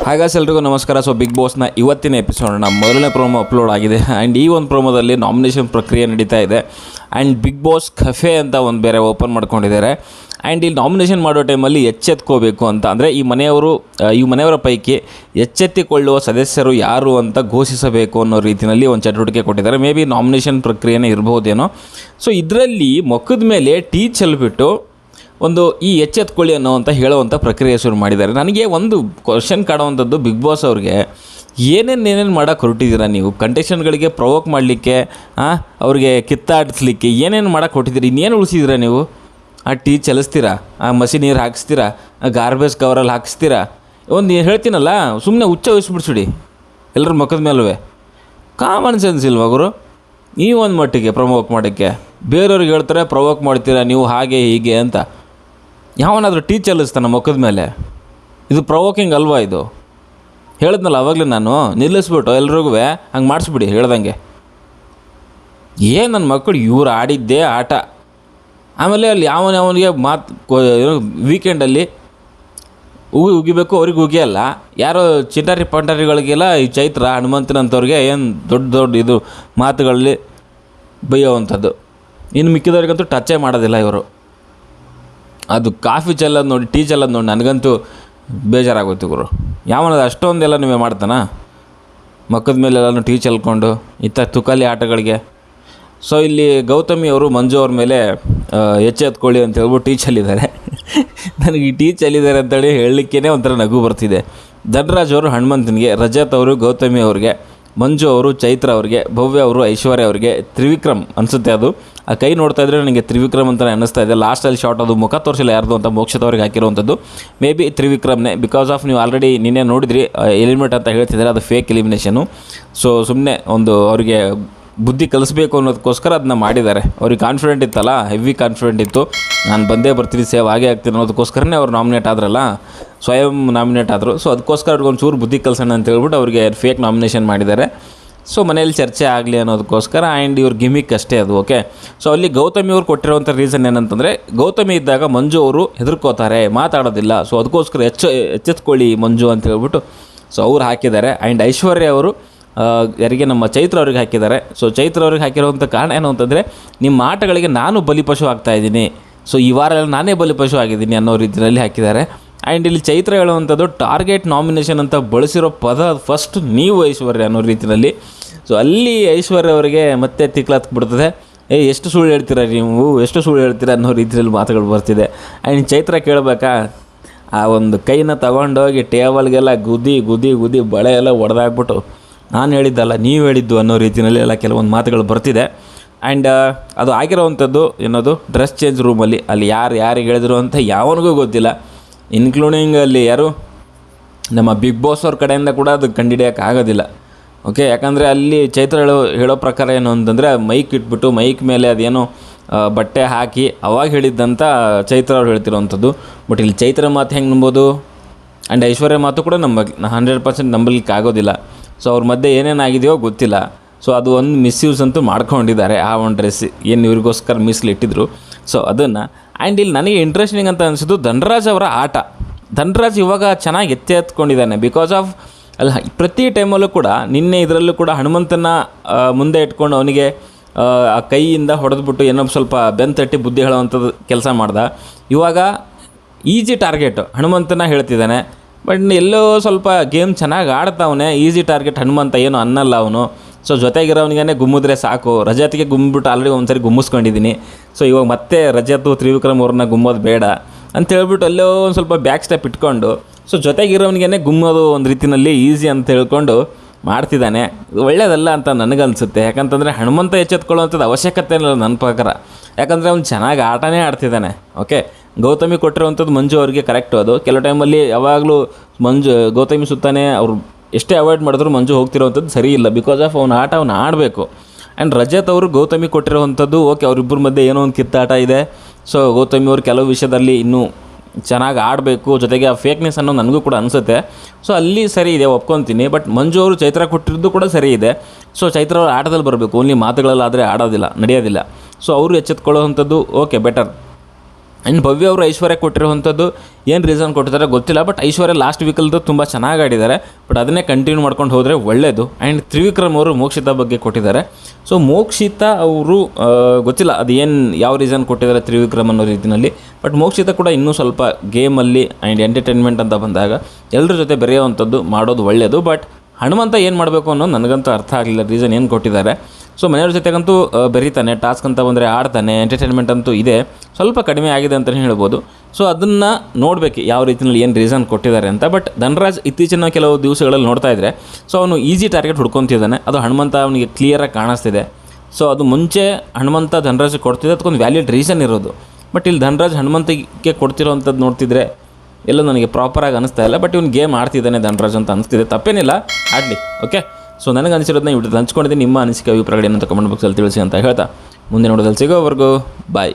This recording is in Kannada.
ಹಾಗಾಸ್ ಎಲ್ರಿಗೂ ನಮಸ್ಕಾರ. ಸೊ ಬಿಗ್ ಬಾಸ್ನ ಇವತ್ತಿನ ಎಪಿಸೋಡ್ನ ಮೊದಲನೇ ಪ್ರೋಮೋ ಅಪ್ಲೋಡ್ ಆಗಿದೆ. ಆ್ಯಂಡ್ ಈ ಒಂದು ಪ್ರೋಮೋದಲ್ಲಿ ನಾಮಿನೇಷನ್ ಪ್ರಕ್ರಿಯೆ ನಡೀತಾ ಇದೆ. ಆ್ಯಂಡ್ ಬಿಗ್ ಬಾಸ್ ಕಫೆ ಅಂತ ಒಂದು ಬೇರೆ ಓಪನ್ ಮಾಡ್ಕೊಂಡಿದ್ದಾರೆ. ಆ್ಯಂಡ್ ಇಲ್ಲಿ ನಾಮಿನೇಷನ್ ಮಾಡೋ ಟೈಮಲ್ಲಿ ಎಚ್ಚೆತ್ಕೋಬೇಕು ಅಂತ. ಅಂದರೆ ಈ ಮನೆಯವರು ಈ ಮನೆಯವರ ಪೈಕಿ ಎಚ್ಚೆತ್ತಿಕೊಳ್ಳುವ ಸದಸ್ಯರು ಯಾರು ಅಂತ ಘೋಷಿಸಬೇಕು ಅನ್ನೋ ರೀತಿಯಲ್ಲಿ ಒಂದು ಚಟುವಟಿಕೆ ಕೊಟ್ಟಿದ್ದಾರೆ. ಮೇ ಬಿ ನಾಮಿನೇಷನ್ ಪ್ರಕ್ರಿಯೆನೇ ಇರ್ಬೋದೇನೋ. ಸೊ ಇದರಲ್ಲಿ ಮೊಕ್ಕದ ಮೇಲೆ ಟೀ ಚೆಲ್ಬಿಟ್ಟು ಒಂದು ಈ ಎಚ್ಚೆತ್ಕೊಳ್ಳಿ ಅಂತ ಹೇಳುವಂಥ ಪ್ರಕ್ರಿಯೆ ಶುರು ಮಾಡಿದ್ದಾರೆ. ನನಗೆ ಒಂದು ಕ್ವಶನ್ ಕಾಡುವಂಥದ್ದು ಬಿಗ್ ಬಾಸ್ ಅವ್ರಿಗೆ, ಏನೇನು ಏನೇನು ಮಾಡೋಕೆ ಹೊರಟಿದ್ದೀರಾ ನೀವು? ಕಂಟೆಷನ್ಗಳಿಗೆ ಪ್ರವೋಕ್ ಮಾಡಲಿಕ್ಕೆ ಅವ್ರಿಗೆ ಕಿತ್ತಾಡಿಸ್ಲಿಕ್ಕೆ ಏನೇನು ಮಾಡೋಕ್ಕೆ ಹೊರಟಿದ್ದೀರಿ? ಇನ್ನೇನು ಉಳಿಸಿದಿರಾ ನೀವು? ಆ ಟೀ ಚಲಿಸ್ತೀರಾ? ಆ, ಮಸಿ ನೀರು ಹಾಕಿಸ್ತೀರಾ? ಆ ಗಾರ್ಬೇಜ್ ಕವರಲ್ಲಿ ಹಾಕಿಸ್ತೀರಾ? ಒಂದು ಹೇಳ್ತೀನಲ್ಲ ಸುಮ್ಮನೆ ಹುಚ್ಚ ವಹಿಸ್ಬಿಡ್ಸಿಡಿ ಎಲ್ಲರ ಮುಖದ ಮೇಲೂ ಕಾಮನ್ ಸೆನ್ಸ್ ಇಲ್ವಾ ಗುರು? ಈ ಒಂದು ಮಟ್ಟಿಗೆ ಪ್ರಮೋಕ್ ಮಾಡೋಕ್ಕೆ. ಬೇರೆಯವ್ರಿಗೆ ಹೇಳ್ತಾರೆ ಪ್ರವೋಕ್ ಮಾಡ್ತೀರಾ ನೀವು ಹಾಗೆ ಹೀಗೆ ಅಂತ. ಯಾವನಾದರೂ ಟೀ ಚೆಲ್ಲಿಸ್ತಾನೆ ಮುಖದ ಮೇಲೆ? ಇದು ಪ್ರವೋಕಿಂಗ್ ಅಲ್ವಾ ಇದು? ಹೇಳಿದ್ನಲ್ಲ ಅವಾಗಲೇ ನಾನು, ನಿಲ್ಲಿಸ್ಬಿಟ್ಟು ಎಲ್ರಿಗೂ ಹಂಗೆ ಮಾಡಿಸ್ಬಿಡಿ ಹೇಳ್ದಂಗೆ. ಏನು ನನ್ನ ಮಕ್ಕಳು ಇವ್ರು ಆಡಿದ್ದೇ ಆಟ. ಆಮೇಲೆ ಅಲ್ಲಿ ಯಾವನ ಯಾವನಿಗೆ ಮಾತು ವೀಕೆಂಡಲ್ಲಿ ಉಗಿ ಉಗಿಬೇಕು, ಅವ್ರಿಗೆ ಉಗಿಯಲ್ಲ ಯಾರೋ ಚಿಟಾರಿ ಪಂಟಾರಿಗಳಿಗೆಲ್ಲ ಈ ಚೈತ್ರ ಹನುಮಂತನಂಥವ್ರಿಗೆ ಏನು ದೊಡ್ಡ ದೊಡ್ಡ ಇದು ಮಾತುಗಳಲ್ಲಿ ಬೈಯೋವಂಥದ್ದು. ಇನ್ನು ಮಿಕ್ಕಿದವ್ರಿಗಂತೂ ಟಚ್ಚೇ ಮಾಡೋದಿಲ್ಲ ಇವರು. ಅದು ಕಾಫಿ ಚೆಲ್ಲೋದು ನೋಡಿ, ಟೀ ಚೆಲ್ಲೋದು ನೋಡಿ, ನನಗಂತೂ ಬೇಜಾರಾಗೋಯ್ತು ಗುರು. ಯಾವನದು ಅಷ್ಟೊಂದೆಲ್ಲ ನೀವೇ ಮಾಡ್ತಾನ? ಮಕ್ಕದ ಮೇಲೆ ಎಲ್ಲನೂ ಟೀ ಚೆಲ್ಕೊಂಡು ಇಂಥ ತುಕಲಿ ಆಟಗಳಿಗೆ. ಸೊ ಇಲ್ಲಿ ಗೌತಮಿ ಅವರು ಮಂಜು ಅವ್ರ ಮೇಲೆ ಎಚ್ಚೆತ್ಕೊಳ್ಳಿ ಅಂತ ಹೇಳ್ಬಿಟ್ಟು ಟೀ ಚೆಲ್ಲಿದ್ದಾರೆ. ನನಗೆ ಈ ಟೀ ಚೆಲ್ಲಿದ್ದಾರೆ ಅಂತೇಳಿ ಹೇಳಲಿಕ್ಕೇ ಒಂಥರ ನಗು ಬರ್ತಿದೆ. ಧನರಾಜ್ ಅವರು ಹನುಮಂತನಿಗೆ, ರಜತ್ ಅವರು ಗೌತಮಿ ಅವ್ರಿಗೆ ಮಂಜು ಅವರು, ಚೈತ್ರ ಅವರಿಗೆ, ಭವ್ಯ ಅವರು, ಐಶ್ವರ್ಯ ಅವರಿಗೆ ತ್ರಿವಿಕ್ರಮ್ ಅನಿಸುತ್ತೆ ಅದು. ಆ ಕೈ ನೋಡ್ತಾ ಇದ್ರೆ ನನಗೆ ತ್ರಿವಿಕ್ರಮ್ ಅಂತ ಅನ್ನಿಸ್ತಾ ಇದೆ. ಲಾಸ್ಟಲ್ಲಿ ಶಾರ್ಟ್ ಅದು ಮುಖ ತೋರಿಸಿಲ್ಲ ಯಾರ್ದು ಅಂತ ಮೋಕ್ಷದವ್ರಿಗೆ ಹಾಕಿರುವಂಥದ್ದು. ಮೇ ಬಿ ತ್ರಿವಿಕ್ರಮ್ನೇ. ಬಿಕಾಸ್ ಆಫ್ ನೀವು ಆಲ್ರೆಡಿ ನಿನ್ನೆ ನೋಡಿದ್ರಿ ಎಲಿಮಿನೇಟ್ ಅಂತ ಹೇಳ್ತಿದ್ದಾರೆ. ಅದು ಫೇಕ್ ಎಲಿಮಿನೇಷನು ಸೊ ಸುಮ್ಮನೆ ಒಂದು ಅವರಿಗೆ ಬುದ್ಧಿ ಕಲಿಸ್ಬೇಕು ಅನ್ನೋದಕ್ಕೋಸ್ಕರ ಅದನ್ನ ಮಾಡಿದ್ದಾರೆ. ಅವ್ರಿಗೆ ಕಾನ್ಫಿಡೆಂಟ್ ಇತ್ತಲ್ಲ ಹೆವಿ ಕಾನ್ಫಿಡೆಂಟ್ ಇತ್ತು. ನಾನು ಬಂದೇ ಬರ್ತೀನಿ ಸೇವ್ ಆಗೇ ಆಗ್ತೀನಿ ಅನ್ನೋದಕ್ಕೋಸ್ಕರನೇ ಅವ್ರು ನಾಮಿನೇಟ್ ಆದ್ರಲ್ಲ, ಸ್ವಯಂ ನಾಮಿನೇಟ್ ಆದರು. ಸೊ ಅದಕ್ಕೋಸ್ಕರ ಅವ್ರಿಗೆ ಒಂಚೂರು ಬುದ್ಧಿ ಕಲಿಸೋಣ ಅಂತ ಹೇಳ್ಬಿಟ್ಟು ಅವ್ರಿಗೆ ಫೇಕ್ ನಾಮಿನೇಷನ್ ಮಾಡಿದ್ದಾರೆ. ಸೊ ಮನೇಲಿ ಚರ್ಚೆ ಆಗಲಿ ಅನ್ನೋದಕ್ಕೋಸ್ಕರ ಆ್ಯಂಡ್ ಇವ್ರ ಗಿಮಿಕ್ ಅಷ್ಟೇ ಅದು ಓಕೆ ಸೊ ಅಲ್ಲಿ ಗೌತಮಿ ಅವ್ರು ಕೊಟ್ಟಿರೋವಂಥ ರೀಸನ್ ಏನಂತಂದರೆ, ಗೌತಮಿ ಇದ್ದಾಗ ಮಂಜು ಅವರು ಹೆದರ್ಕೋತಾರೆ, ಮಾತಾಡೋದಿಲ್ಲ. ಸೊ ಅದಕ್ಕೋಸ್ಕರ ಎಚ್ಚ, ಎಚ್ಚೆತ್ಕೊಳ್ಳಿ ಮಂಜು ಅಂತ ಹೇಳ್ಬಿಟ್ಟು ಸೊ ಅವ್ರು ಹಾಕಿದ್ದಾರೆ. ಆ್ಯಂಡ್ ಐಶ್ವರ್ಯ ಅವರು ಯಾರಿಗೆ ನಮ್ಮ ಚೈತ್ರ ಅವ್ರಿಗೆ ಹಾಕಿದ್ದಾರೆ. ಸೊ ಚೈತ್ರ ಅವ್ರಿಗೆ ಹಾಕಿರುವಂಥ ಕಾರಣ ಏನು ಅಂತಂದರೆ, ನಿಮ್ಮ ಆಟಗಳಿಗೆ ನಾನು ಬಲಿಪಶು ಆಗ್ತಾ ಇದ್ದೀನಿ. ಸೊ ಈ ವಾರ ನಾನೇ ಬಲಿಪಶು ಆಗಿದ್ದೀನಿ ಅನ್ನೋ ರೀತಿಯಲ್ಲಿ ಹಾಕಿದ್ದಾರೆ. ಆ್ಯಂಡ್ ಇಲ್ಲಿ ಚೈತ್ರ ಹೇಳುವಂಥದ್ದು ಟಾರ್ಗೆಟ್ ನಾಮಿನೇಷನ್ ಅಂತ ಬಳಸಿರೋ ಪದ ಫಸ್ಟ್ ನೀವು ಐಶ್ವರ್ಯ ಅನ್ನೋ ರೀತಿಯಲ್ಲಿ. ಸೊ ಅಲ್ಲಿ ಐಶ್ವರ್ಯ ಅವರಿಗೆ ಮತ್ತೆ ತಿಕ್ಲತ್ ಬಿಡ್ತದೆ. ಏ, ಎಷ್ಟು ಸುಳ್ಳು ಹೇಳ್ತೀರಾ ನೀವು? ಎಷ್ಟು ಸುಳ್ಳು ಹೇಳ್ತೀರಾ ಅನ್ನೋ ರೀತಿಯಲ್ಲಿ ಮಾತುಗಳು ಬರ್ತಿದೆ. ಆ್ಯಂಡ್ ಚೈತ್ರ ಕೇಳಬೇಕಾ? ಆ ಒಂದು ಕೈನ ತಗೊಂಡೋಗಿ ಟೇಬಲ್ಗೆಲ್ಲ ಗುದಿ ಗುದಿ ಗುದಿ ಬಳೆ ಎಲ್ಲ ಒಡೆದಾಕ್ಬಿಟ್ಟು ನಾನು ಹೇಳಿದ್ದಲ್ಲ, ನೀವು ಹೇಳಿದ್ದು ಅನ್ನೋ ರೀತಿಯಲ್ಲಿ ಎಲ್ಲ ಕೆಲವೊಂದು ಮಾತುಗಳು ಬರ್ತಿದೆ. ಆ್ಯಂಡ್ ಅದು ಆಗಿರೋವಂಥದ್ದು ಏನೋದು? ಡ್ರೆಸ್ ಚೇಂಜ್ ರೂಮಲ್ಲಿ ಅಲ್ಲಿ ಯಾರು ಯಾರಿಗೆ ಹೇಳಿದ್ರು ಅಂತ ಯಾವನಿಗೂ ಗೊತ್ತಿಲ್ಲ. ಇನ್ಕ್ಲೂಡಿಂಗ್ ಅಲ್ಲಿ ಯಾರು? ನಮ್ಮ ಬಿಗ್ ಬಾಸ್ ಅವ್ರ ಕಡೆಯಿಂದ ಕೂಡ ಅದು ಕಂಡಿಡಿಯೋಕೆ ಆಗೋದಿಲ್ಲ. ಓಕೆ ಯಾಕಂದರೆ ಅಲ್ಲಿ ಚೈತ್ರ ಹೇಳೋ ಪ್ರಕಾರ ಏನು ಅಂತಂದರೆ ಮೈಕ್ ಇಟ್ಬಿಟ್ಟು ಮೈಕ್ ಮೇಲೆ ಅದೇನೋ ಬಟ್ಟೆ ಹಾಕಿ ಅವಾಗ ಹೇಳಿದ್ದಂತ ಚೈತ್ರ ಅವ್ರು ಹೇಳ್ತಿರೋವಂಥದ್ದು. ಬಟ್ ಇಲ್ಲಿ ಚೈತ್ರ ಮಾತು ಹೆಂಗೆ ನಂಬೋದು? ಆ್ಯಂಡ್ ಐಶ್ವರ್ಯ ಮಾತು ಕೂಡ ನಮ್ಮ ಹಂಡ್ರೆಡ್ ಪರ್ಸೆಂಟ್ ನಂಬಲಿಕ್ಕೆ ಆಗೋದಿಲ್ಲ ಸೊ ಅವ್ರ ಮಧ್ಯೆ ಏನೇನಾಗಿದೆಯೋ ಗೊತ್ತಿಲ್ಲ. ಸೊ ಅದು ಒಂದು ಮಿಸ್ಯೂಸ್ ಅಂತೂ ಮಾಡ್ಕೊಂಡಿದ್ದಾರೆ ಆ ಒಂದು ಡ್ರೆಸ್ ಏನು ಇವ್ರಿಗೋಸ್ಕರ ಮೀಸಲಿಟ್ಟಿದ್ರು. ಸೊ ಅದನ್ನು ಆ್ಯಂಡ್ ಇಲ್ಲಿ ನನಗೆ ಇಂಟ್ರೆಸ್ಟಿಂಗ್ ಅಂತ ಅನಿಸಿದ್ದು ಧನರಾಜ್ ಅವರ ಆಟ. ಧನರಾಜ್ ಇವಾಗ ಚೆನ್ನಾಗಿ ಎತ್ತೆ ಎತ್ಕೊಂಡಿದ್ದಾನೆ ಬಿಕಾಸ್ ಆಫ್ ಅಲ್ಲ ಪ್ರತಿ ಟೈಮಲ್ಲೂ ಕೂಡ ನಿನ್ನೆ ಇದರಲ್ಲೂ ಕೂಡ ಹನುಮಂತನ ಮುಂದೆ ಇಟ್ಕೊಂಡು ಅವನಿಗೆ ಆ, ಕೈಯಿಂದ ಹೊಡೆದ್ಬಿಟ್ಟು ಏನೋ ಸ್ವಲ್ಪ ಬೆಂತಟ್ಟಿ ತಟ್ಟಿ ಬುದ್ಧಿ ಹೇಳುವಂಥದ್ದು ಕೆಲಸ ಮಾಡ್ದ. ಇವಾಗ ಈಜಿ ಟಾರ್ಗೆಟ್ ಹನುಮಂತನ ಹೇಳ್ತಿದ್ದಾನೆ. ಬಟ್ ಎಲ್ಲೋ ಸ್ವಲ್ಪ ಗೇಮ್ ಚೆನ್ನಾಗಿ ಆಡ್ತಾವನೆ ಈಸಿ ಟಾರ್ಗೆಟ್ ಹನುಮಂತ ಏನು ಅನ್ನಲ್ಲ ಅವನು. ಸೊ ಜೊತೆಗಿರೋವನಿಗೆ ಗುಮ್ಮಿದ್ರೆ ಸಾಕು. ರಜಾತಿಗೆ ಗುಮ್ಬಿಟ್ಟು ಆಲ್ರೆಡಿ ಒಂದ್ಸರಿ ಗುಮ್ಮಿಸ್ಕೊಂಡಿದ್ದೀನಿ ಸೊ ಇವಾಗ ಮತ್ತೆ ರಜಾತು ತ್ರಿವಿಕ್ರಮ್ ಅವ್ರನ್ನ ಗುಮ್ಮೋದು ಬೇಡ ಅಂತ ಹೇಳ್ಬಿಟ್ಟು ಅಲ್ಲೋ ಒಂದು ಸ್ವಲ್ಪ ಬ್ಯಾಕ್ ಸ್ಟೆಪ್ ಇಟ್ಕೊಂಡು ಸೊ ಜೊತೆಗಿರೋವನಿಗೆ ಗುಮ್ಮೋದು ಒಂದು ರೀತಿಯಲ್ಲಿ ಈಸಿ ಅಂತ ಹೇಳ್ಕೊಂಡು ಮಾಡ್ತಿದ್ದಾನೆ. ಒಳ್ಳೇದಲ್ಲ ಅಂತ ನನಗನ್ಸುತ್ತೆ. ಯಾಕಂತಂದರೆ ಹನುಮಂತ ಎಚ್ಚೆತ್ಕೊಳ್ಳುವಂಥದ್ದು ಅವಶ್ಯಕತೆ ಇಲ್ಲ ನನ್ನ ಪ್ರಕಾರ. ಯಾಕಂದರೆ ಅವ್ನು ಚೆನ್ನಾಗಿ ಆಟನೇ ಆಡ್ತಿದ್ದಾನೆ. ಓಕೆ ಗೌತಮಿ ಕೊಟ್ಟಿರುವಂಥದ್ದು ಮಂಜು ಅವರಿಗೆ ಕರೆಕ್ಟು ಅದು. ಕೆಲವು ಟೈಮಲ್ಲಿ ಯಾವಾಗಲೂ ಮಂಜು, ಗೌತಮಿ ಸುತ್ತಾನೆ ಅವರು ಎಷ್ಟೇ ಅವಾಯ್ಡ್ ಮಾಡಿದ್ರು ಮಂಜು ಹೋಗ್ತಿರೋವಂಥದ್ದು ಸರಿ ಇಲ್ಲ. ಬಿಕಾಸ್ ಆಫ್ ಅವ್ನ ಆಟ ಅವ್ನು ಆಡಬೇಕು. ಆ್ಯಂಡ್ ರಜತ್ ಅವರು ಗೌತಮಿ ಕೊಟ್ಟಿರುವಂಥದ್ದು ಓಕೆ ಅವರಿಬ್ಬರ ಮಧ್ಯೆ ಏನೋ ಒಂದು ಕಿತ್ತಾಟ ಇದೆ. ಸೊ ಗೌತಮಿ ಅವರು ಕೆಲವು ವಿಷಯದಲ್ಲಿ ಇನ್ನೂ ಚೆನ್ನಾಗಿ ಆಡಬೇಕು. ಜೊತೆಗೆ ಆ ಫೇಕ್ನೆಸ್ ಅನ್ನೋ ನನಗೂ ಕೂಡ ಅನಿಸುತ್ತೆ. ಸೊ ಅಲ್ಲಿ ಸರಿ ಇದೆ, ಒಪ್ಕೊತೀನಿ. ಬಟ್ ಮಂಜು ಅವರು ಚೈತ್ರ ಕೊಟ್ಟಿರೋದು ಕೂಡ ಸರಿ ಇದೆ. ಸೊ ಚೈತ್ರ ಅವರು ಆಟದಲ್ಲಿ ಬರಬೇಕು. ಓನ್ಲಿ ಮಾತುಗಳಲ್ಲಾದರೆ ಆಡೋದಿಲ್ಲ, ನಡೆಯೋದಿಲ್ಲ. ಸೊ ಅವರು ಎಚ್ಚೆತ್ಕೊಳ್ಳೋವಂಥದ್ದು ಓಕೆ ಬೆಟರ್ ಆ್ಯಂಡ್ ಭವ್ಯ ಅವರು ಐಶ್ವರ್ಯ ಕೊಟ್ಟಿರುವಂಥದ್ದು ಏನು ರೀಸನ್ ಕೊಟ್ಟಿದ್ದಾರೆ ಗೊತ್ತಿಲ್ಲ ಬಟ್ ಐಶ್ವರ್ಯ ಲಾಸ್ಟ್ ವೀಕಲ್ದು ತುಂಬ ಚೆನ್ನಾಗಿ ಆಡಿದ್ದಾರೆ. ಬಟ್ ಅದನ್ನೇ ಕಂಟಿನ್ಯೂ ಮಾಡ್ಕೊಂಡು ಹೋದರೆ ಒಳ್ಳೆಯದು ಆ್ಯಂಡ್ ತ್ರಿವಿಕ್ರಮ್ ಅವರು ಮೋಕ್ಷಿತಾ ಬಗ್ಗೆ ಕೊಟ್ಟಿದ್ದಾರೆ. ಸೊ ಮೋಕ್ಷಿತಾ ಅವರು ಗೊತ್ತಿಲ್ಲ ಅದು ಏನು, ಯಾವ ರೀಸನ್ ಕೊಟ್ಟಿದ್ದಾರೆ ತ್ರಿವಿಕ್ರಮ್ ಅನ್ನೋ ರೀತಿಯಲ್ಲಿ ಬಟ್ ಮೋಕ್ಷಿತಾ ಕೂಡ ಇನ್ನೂ ಸ್ವಲ್ಪ ಗೇಮಲ್ಲಿ ಆ್ಯಂಡ್ ಎಂಟರ್ಟೈನ್ಮೆಂಟ್ ಅಂತ ಬಂದಾಗ ಎಲ್ಲರ ಜೊತೆ ಬೆರೆಯುವಂಥದ್ದು ಮಾಡೋದು ಒಳ್ಳೆಯದು ಬಟ್ ಹನುಮಂತ ಏನು ಮಾಡಬೇಕು ಅನ್ನೋದು ನನಗಂತೂ ಅರ್ಥ ಆಗಲಿಲ್ಲ ರೀಸನ್ ಏನು ಕೊಟ್ಟಿದ್ದಾರೆ. ಸೊ ಮನೆಯವ್ರ ಜೊತೆಗಂತೂ ಬರಿತಾನೆ ಟಾಸ್ಕ್ ಅಂತ ಬಂದರೆ ಆಡ್ತಾನೆ ಎಂಟರ್ಟೈನ್ಮೆಂಟ್ ಅಂತೂ ಇದೆ. ಸ್ವಲ್ಪ ಕಡಿಮೆ ಆಗಿದೆ ಅಂತಲೇ ಹೇಳ್ಬೋದು. ಸೊ ಅದನ್ನು ನೋಡಬೇಕು ಯಾವ ರೀತಿಯಲ್ಲಿ ಏನು ರೀಸನ್ ಕೊಟ್ಟಿದ್ದಾರೆ ಅಂತ. ಬಟ್ ಧನರಾಜ್ ಇತ್ತೀಚಿನ ಕೆಲವು ದಿವಸಗಳಲ್ಲಿ ನೋಡ್ತಾ ಇದ್ದರೆ ಸೊ ಅವನು ಈಸಿ ಟಾರ್ಗೆಟ್ ಹುಡ್ಕೊತಿದ್ದಾನೆ. ಅದು ಹನುಮಂತ ಅವನಿಗೆ ಕ್ಲಿಯರಾಗಿ ಕಾಣಿಸ್ತಿದೆ. ಸೊ ಅದು ಮುಂಚೆ ಹನುಮಂತ ಧನರಾಜ್ ಕೊಡ್ತಿದ್ದೆ, ಅದಕ್ಕೊಂದು ವ್ಯಾಲಿಡ್ ರೀಸನ್ ಇರೋದು. ಬಟ್ ಇಲ್ಲಿ ಧನರಾಜ್ ಕೊಡ್ತಿರೋ ಕೊಡ್ತಿರೋವಂಥದ್ದು ನೋಡ್ತಿದ್ರೆ, ಎಲ್ಲ ನನಗೆ ಪ್ರಾಪರಾಗಿ ಅನಿಸ್ತಾ ಇಲ್ಲ. ಬಟ್ ಇವ್ನು ಗೇಮ್ ಆಡ್ತಿದ್ದಾನೆ ಧನರಾಜ್ ಅಂತ ಅನಿಸ್ತಿದೆ. ತಪ್ಪೇನಿಲ್ಲ, ಆಡಲಿ ಓಕೆ ಸೊ ನನಗೆ ಅನಿಸಿರೋದನ್ನ ಇವ್ರು ಹಂಚ್ಕೊಂಡಿದ್ದೀನಿ. ನಿಮ್ಮ ಅನಿಸಿಕೆ, ಅಭಿಪ್ರಾಯಗಳೇನಂತ ಕಮೆಂಟ್ ಬಾಕ್ಸಲ್ಲಿ ತಿಳಿಸಿ ಅಂತ ಹೇಳ್ತಾ. ಮುಂದೆ ನೋಡೋದಲ್ಲಿ ಸಿಗೋವರೆಗೂ ಬಾಯ್